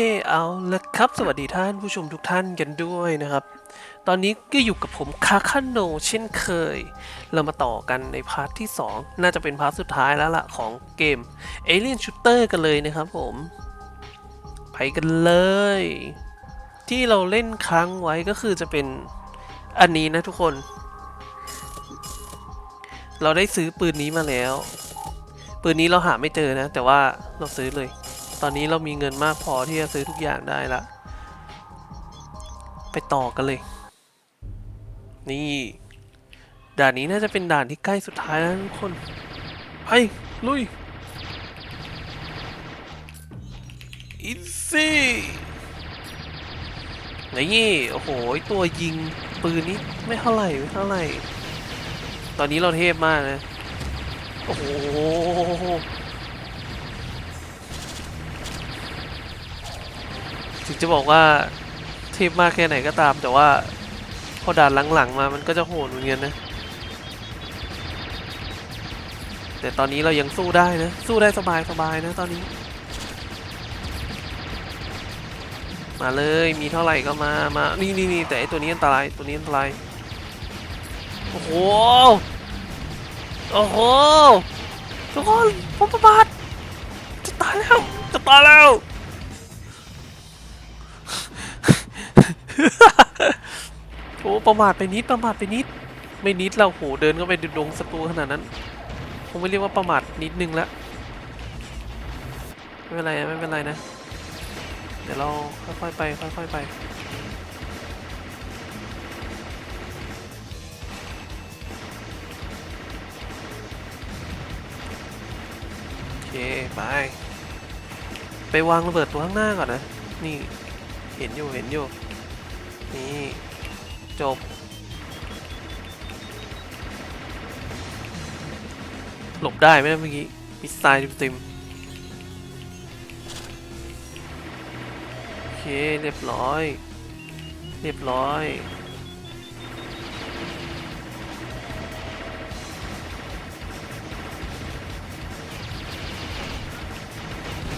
โอเคเอาละครับ สวัสดีท่านผู้ชมทุกท่านกันด้วยนะครับ ตอนนี้ก็อยู่กับผมคาคาโนเช่นเคย เรามาต่อกันในพาร์ทที่ 2 น่าจะเป็นพาร์ทสุดท้ายแล้วล่ะของเกม Alien Shooter กันเลยนะครับผม ไปกันเลย ที่เราเล่นครั้งไว้ก็คือจะเป็นอันนี้นะทุกคน เราได้ซื้อปืนนี้มาแล้ว ปืนนี้เราหาไม่เจอนะ แต่ว่าเราซื้อเลย ตอนนี้เรามีเงินมากพอที่จะซื้อทุกอย่างได้ละ ไปต่อกันเลย นี่ ด่านนี้น่าจะเป็นด่านที่ใกล้สุดท้ายแล้วทุกคนไปลุยอีซี่นี่โอ้โหตัวยิงปืนนี้ไม่เท่าไหร่ไม่เท่าไหร่ ตอนนี้เราเทพมากนะ โอ้โห ถึงจะบอกว่าเทพมากแค่ไหนก็ตาม แต่ว่าพอด่านหลังๆมามันก็จะโหดเหมือนกันนะ แต่ตอนนี้เรายังสู้ได้นะ สู้ได้สบายสบายนะตอนนี้ มาเลยมีเท่าไหร่ก็มามานี่นี่นี่แต่ไอตัวนี้อันตรายตัวนี้อันตรายโอ้โหโอ้โหทุกคนผมประมาทจะตายแล้ว จะตายแล้ว โอ้ประมาทไปนิดประมาทไปนิด ไม่นิดเราโหเดินเข้าไปดงศัตรูขนาดนั้นคงไม่เรียกว่าประมาทนิดนึงละไม่เป็นไรนะไม่เป็นไรนะ เดี๋ยวเราค่อยๆไปค่อยๆไปโอเคไปไปวางระเบิดตัวข้างหน้าก่อนนะ นี่ เห็นอยู่ เห็นอยู่ นี่ จบ หลบได้ไหมเมื่อกี้มิสไซล์เต็มๆโอเค เรียบร้อย เรียบร้อย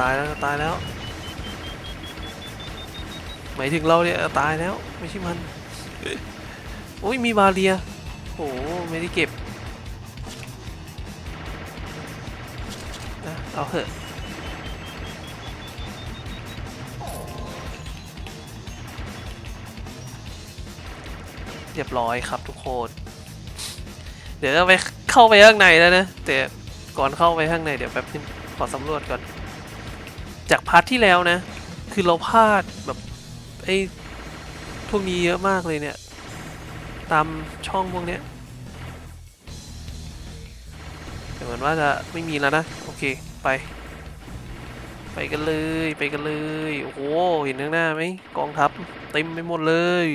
ตายแล้วตายแล้ว หมายถึงเราเนี่ยตายแล้วไม่ใช่มันโอ้ยมีบาเรียโอ้ไม่ได้เก็บเอาเถอะเรียบร้อยครับทุกคน เดี๋ยวจะไปเข้าไปข้างในแล้วนะ แต่ก่อนเข้าไปข้างในเดี๋ยวแป๊บนึงขอสำรวจก่อน จากพาร์ทที่แล้วนะ คือเราพลาดแบบ ไอ้พวกนี้เยอะมากเลยเนี่ย ตามช่องพวกเนี้ยแต่เหมือนว่าจะไม่มีแล้วนะ โอเค ไป ไปกันเลย ไปกันเลย โอ้โห เห็นข้างหน้าไหมกองทัพเต็มไปหมดเลย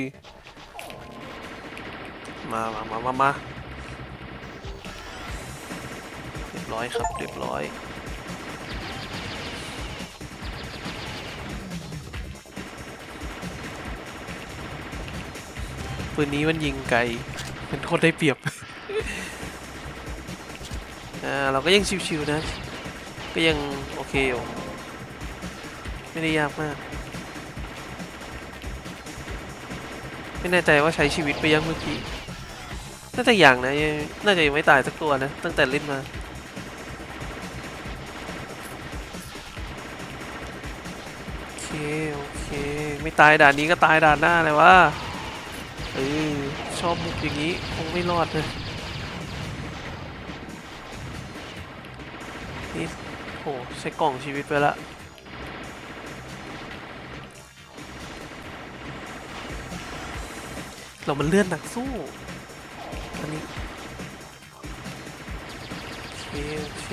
มามามามามาเรียบร้อยครับ เรียบร้อย ปืนนี้มันยิงไกลเป็นโคตรได้เปรียบ อ่า เราก็ยังชิวๆนะ ก็ยังโอเคอยู่ไม่ได้ยากมาก ไม่แน่ใจว่าใช้ชีวิตไปยังเมื่อกี้ น่าจะอย่างนะ น่าจะยังไม่ตายสักตัวนะ ตั้งแต่เล่นมาโอเค โอเค ไม่ตายด่านนี้ก็ตายด่านหน้าเลยวะ เออชอบมุกอย่างนี้คงไม่รอดนะนี่โหใช้กล่องชีวิตไปละเรามันเลื่อนนักสู้อันนี้โอเคโอเค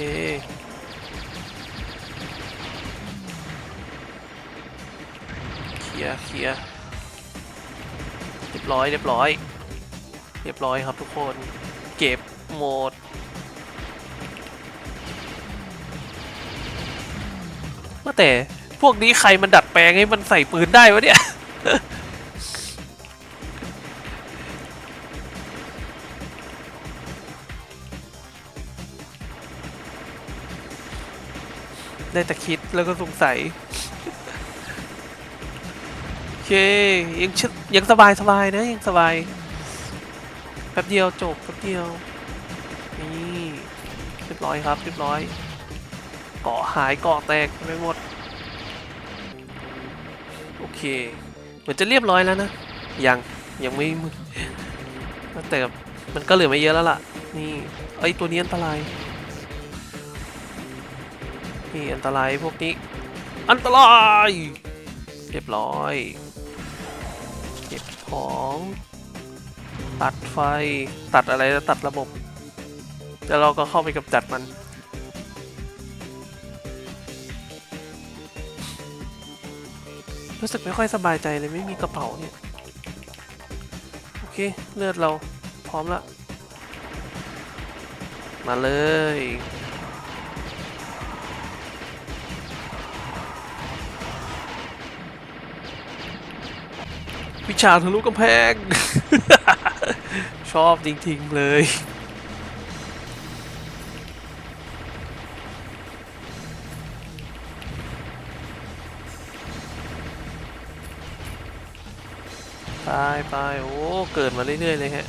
เคลียร์เคลียร์ เรียบร้อยเรียบร้อย เรียบร้อยครับทุกคน เก็บโหมดว่าแต่พวกนี้ใครมันดัดแปลงให้มันใส่ปืนได้วะเนี่ย ได้แต่คิดแล้วก็สงสัย เคยังชยังสบายสบายนะยังสบายแป๊บเดียวจบแป๊บเดียวนี่เรียบร้อยครับเรียบร้อย เกาะหายเกาะแตกไปหมดโอเคเหมือนจะเรียบร้อยแล้วนะยังยังไม่มึแต่มันก็เหลือไม่เยอะแล้วล่ะ นี่ไอตัวนี้อันตรายนี่อันตรายพวกนี้ อันตราย เรียบร้อย ของ ตัดไฟตัดอะไรตัดระบบ แล้วเราก็เข้าไปกำจัดมัน รู้สึกไม่ค่อยสบายใจเลยไม่มีกระเป๋าเนี่ย โอเค เลือดเราพร้อมแล้วมาเลย วิชาทะลุกำแพง ชอบจริง ๆ เลยไปไปโอ้ เกิดมาเรื่อย ๆ เลยฮะ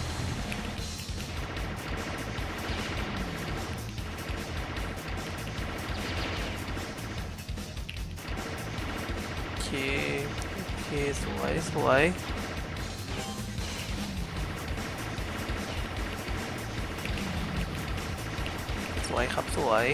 สวยสวยสวยครับสวย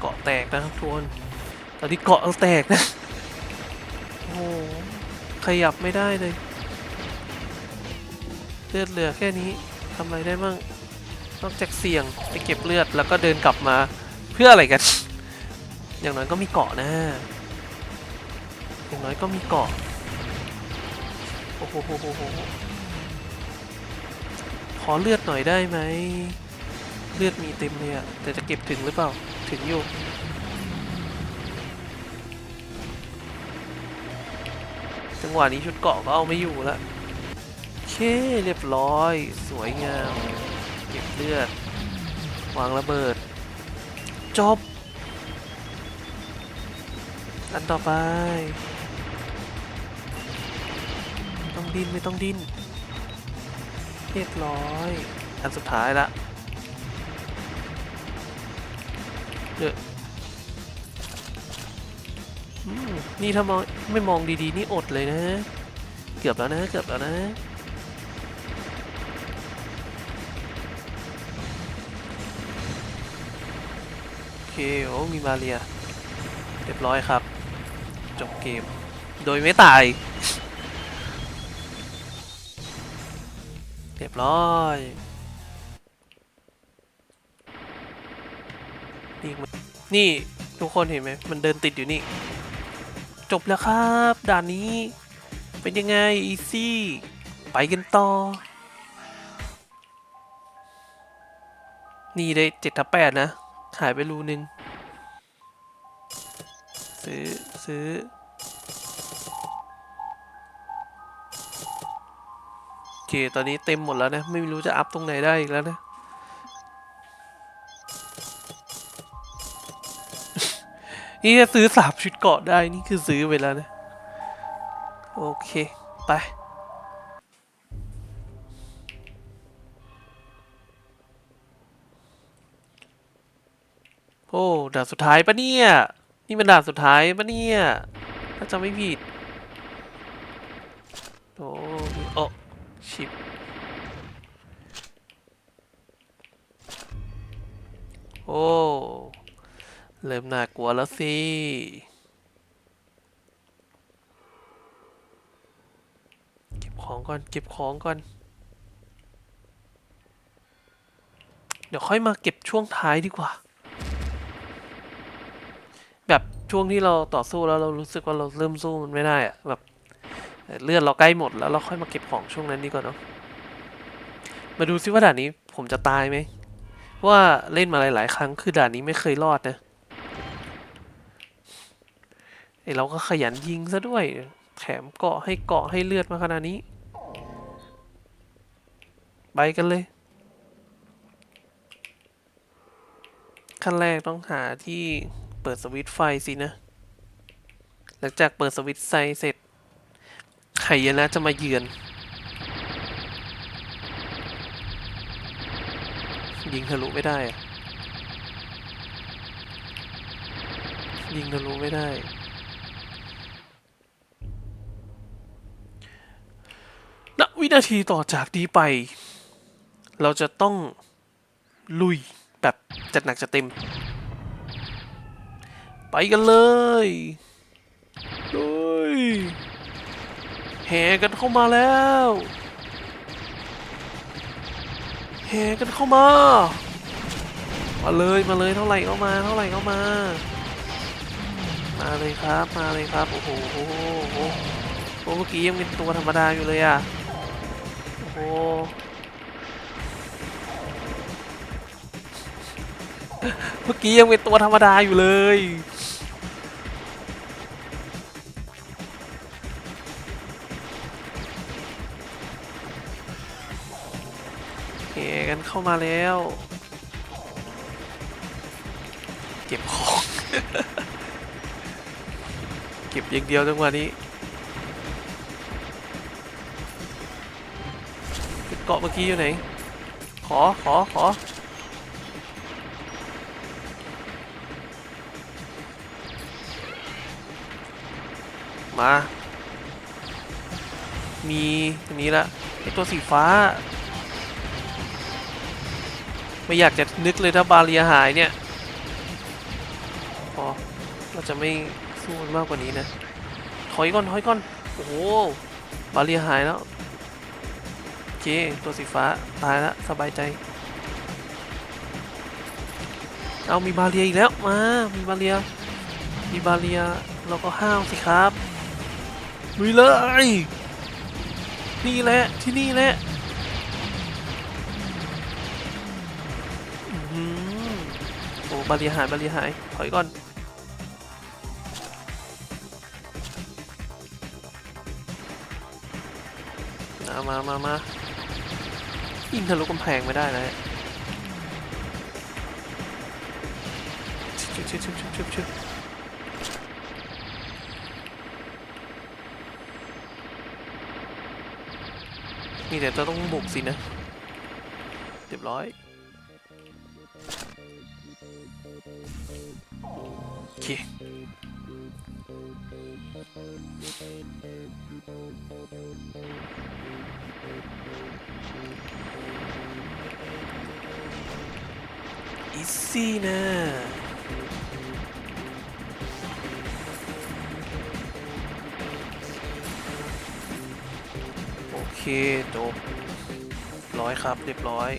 เกาะแตกนะครับทุกคนตอนนี้เกาะเราแตกนะ ขยับไม่ได้เลย เลือดเหลือแค่นี้ทำอะไรได้มั่งนอกจากเสี่ยงไปเก็บเลือดแล้วก็เดินกลับมาเพื่ออะไรกัน อย่างน้อยก็มีเกาะนะอย่างน้อยก็มีเกาะโอ้โหโหโหโหขอเลือดหน่อยได้ไหม เลือดมีเต็มเลยอะแต่จะเก็บถึงหรือเปล่า ถึงอยู่ จังหวะนี้ชุดเกาะก็เอาไม่อยู่ล้วโอเคเรียบร้อย สวยงาม เก็บเลือด วางระเบิด จบ อันต่อไปไม่ต้องดิ้นไม่ต้องดิ้น เรียบร้อย อันสุดท้ายละเดอะอืม นี่ถ้ามองไม่มองดีๆ นี่อดเลยนะ เกือบแล้วนะ เกือบแล้วนะโอเคโอ้มีมาเรีย เรียบร้อยครับ จบเกม โดยไม่ตาย เรียบร้อยนี่นี่ทุกคนเห็นไหม มันเดินติดอยู่นี่ จบแล้วครับ ด่านนี้ เป็นยังไง อีซี่ ไปกันต่อ นี่ได้เจ็ดทับแปดนะ หายไปรูนึง ซื้อ ซื้อ โอเค ตอนนี้เต็มหมดแล้วนะ ไม่รู้จะอัพตรงไหนได้อีกแล้วนะ นี่ถ้าซื้อสามชุดเกาะได้ นี่คือซื้อไปแล้วนะ โอเค ไป โอ้ ด่านสุดท้ายปะเนี่ย นี่มันด่านสุดท้ายปะเนี่ย ถ้าจำไม่ผิด โอ้โอ้ชิปโอ้ เริ่มน่ากลัวแล้วสิเก็บของก่อนเก็บของก่อน เดี๋ยวค่อยมาเก็บช่วงท้ายดีกว่า แบบช่วงที่เราต่อสู้แล้วเรารู้สึกว่าเราเริ่มสู้มันไม่ได้อะแบบเลือดเราใกล้หมดแล้วเราค่อยมาเก็บของช่วงนั้นดีกว่าเนาะมาดูซิว่าด่านนี้ผมจะตายไหมว่าเล่นมาหลาย ๆ ครั้งคือด่านนี้ไม่เคยรอดนะ ไอเราก็ขยันยิงซะด้วย แถมเกาะให้เกาะให้เลือดมาขนาดนี้ ไปกันเลย ขั้นแรกต้องหาที่เปิดสวิตไฟสินะ หลังจากเปิดสวิตไฟเสร็จ ไขยนะจะมาเยือน ยิงทะลุไม่ได้อะยิงทะลุไม่ได้ วินาทีต่อจากนี้ไป เราจะต้องลุยแบบจัดหนักจัดเต็ม ไปกันเลยเลยแห่กันเข้ามาแล้วแห่กันเข้ามา มาเลยมาเลยเท่าไหร่ก็มา เท่าไหร่ก็มา มาเลยครับมาเลยครับโอ้โหโอ้โหโอ้โหโอ้เมื่อกี้ยังเป็นตัวธรรมดาอยู่เลยอะ โอ้เมื่อกี้ยังเป็นตัวธรรมดาอยู่เลยเฮกันเข้ามาแล้ว เก็บของ เก็บอย่างเดียวจังหวะนี้าะเมื่อกี้อยู่ไหน ขอ ขอ ขอ มา มีอันนี้ละไอตัวสีฟ้า ไม่อยากจะนึกเลยถ้าบาเรียหายเนี่ยพอเราจะไม่สู้มันมากกว่านี้นะ ถอยก่อน ถอยก่อน โอ้โห บาเรียหายแล้ว เค ตัวสีฟ้า ตายแล้วสบายใจ เอามีบาเรียอีกแล้ว มา มีบาเรีย มีบาเรียเราก็ห้าวสิครับลุยเลย นี่แหละ ที่นี่แหละโอ้บาเรียหาย บาเรียหาย ถอยก่อนมามามามา ยิงทะลุกำแพงไม่ได้นะชุบชุบชุบชุบชุบชุบนี่จะต้องบุกสินะเรียบร้อย ซี่นะโอเคจบร้อยครับเรียบร้อย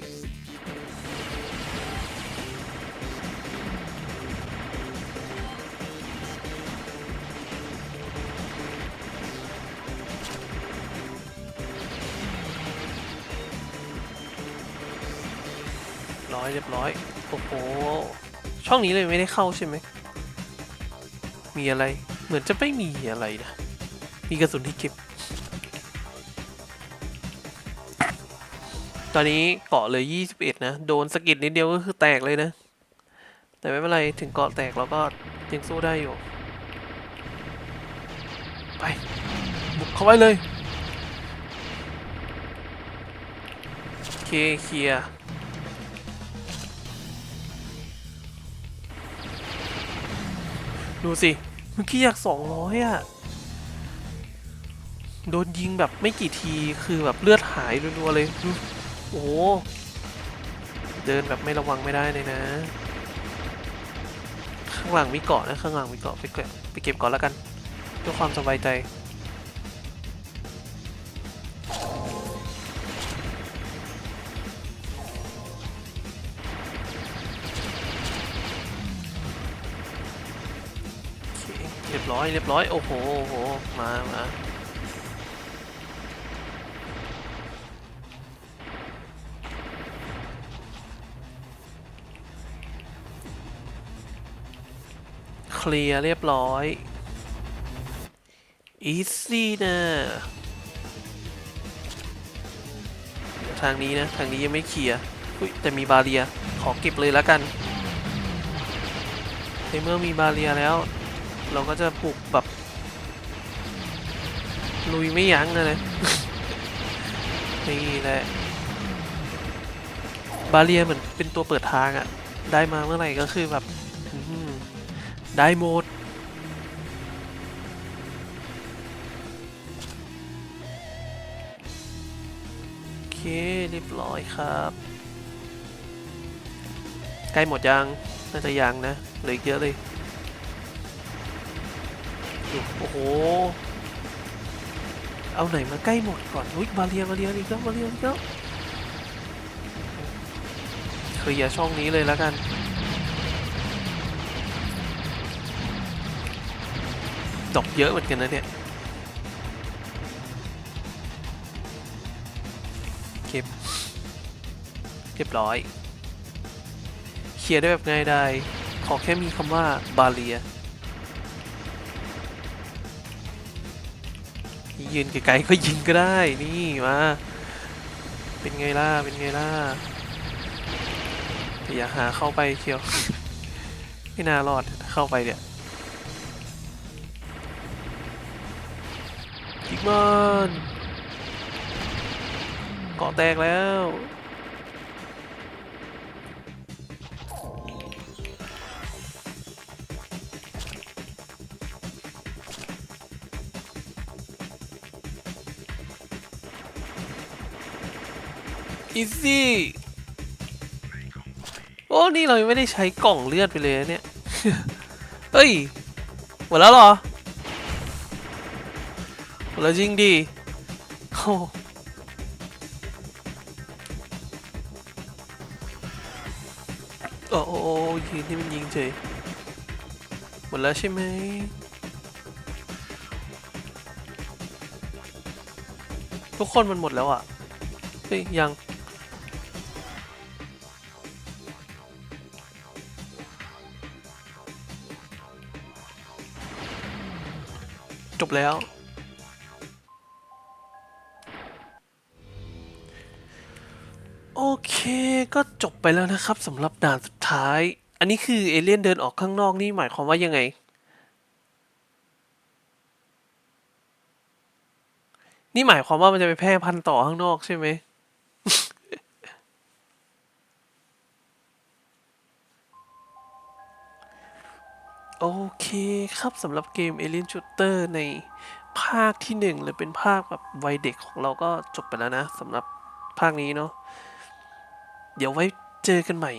ร้อยเรียบร้อย อ้โห ช่องนี้เลยไม่ได้เข้าใช่ไหม มีอะไร เหมือนจะไม่มีอะไรนะ มีกระสุนที่เก็บ ตอนนี้เกาะเลย 21 นะ โดนสกิดนิดเดียวก็คือแตกเลยนะ แต่ไม่เป็นไร ถึงเกาะแตกเราก็ยังสู้ได้อยู่ ไปบุกเข้าไปเลย โอเคเคลียร์ ดูสิ เมื่อกี้อยากสองร้อยอะโดนยิงแบบไม่กี่ทีคือแบบเลือดหายรัวๆเลย โอ้โห เดินแบบไม่ระวังไม่ได้เลยนะ ข้างหลังมีเกาะนะ ข้างหลังมีเกาะไปเก็บไปเก็บก่อนแล้วกัน เพื่อความสบายใจ อยเรียบร้อยโอ้โหโอ้โหมามาเคลียร์เรียบร้อยอีซี่นะทางนี้นะ ทางนี้ยังไม่เคลียร์อุ๊ยแต่มีบาเรียขอเก็บเลยแล้วกันในเมื่อมีบาเรียแล้ว เราก็จะปลุกแบบลุยไม่ยั้งเลยนะนี่แหละบาเรียเหมือนเป็นตัวเปิดทางอะได้มาเมื่อไหร่ก็คือแบบได้หมดโอเคเรียบร้อยครับ ใกล้หมดยัง น่าจะยังนะเหลือเยอะเลย โอ้โห เอาไหนมาใกล้หมดก่อนอุ้ยบาเรียบาเรียอีกแล้วบาเรียอีกแล้วเคลียช่องนี้เลยแล้วกันดอกเยอะเหมือนกันนะเนี่ยเก็บเรียบร้อย เคลียร์ได้แบบง่ายได้ขอแค่มีคำว่าบาเลีย ยืนไกลๆก็ยิงก็ได้นี่มาเป็นไงล่ะเป็นไงล่ะแต่อย่าหาเข้าไปเชียวไม่น่ารอดเข้าไปเนี่ยจิกมอนเกาะแตกแล้ว อีซี่โอ้นี่เรายังไม่ได้ใช้กล่องเลือดไปเลยนะเนี่ย เฮ้ย หมดแล้วเหรอ หมดแล้วจริงดิโอ้โอ้โอ้ยืนที่มันยิงเฉยหมดแล้วใช่ไหมทุกคนมันหมดแล้วอะ เฮ้ย ยัง จบแล้ว โอเคก็จบไปแล้วนะครับสำหรับด่านสุดท้าย อันนี้คือเอเลี่ยนเดินออกข้างนอกนี่หมายความว่ายังไง นี่หมายความว่ามันจะไปแพร่พันธุ์ต่อข้างนอกใช่ไหม โอเคครับสำหรับเกม Alien Shooter ในภาคที่หนึ่งหรือเป็นภาคแบบวัยเด็กของเราก็จบไปแล้วนะสำหรับภาคนี้เนาะเดี๋ยวไว้เจอกันใหม่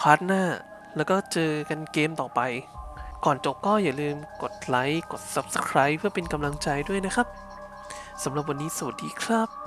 พาร์ทหน้า แล้วก็เจอกันเกมต่อไป ก่อนจบก็อย่าลืมกดไลค์ กด Subscribe เพื่อเป็นกำลังใจด้วยนะครับสำหรับวันนี้สวัสดีครับ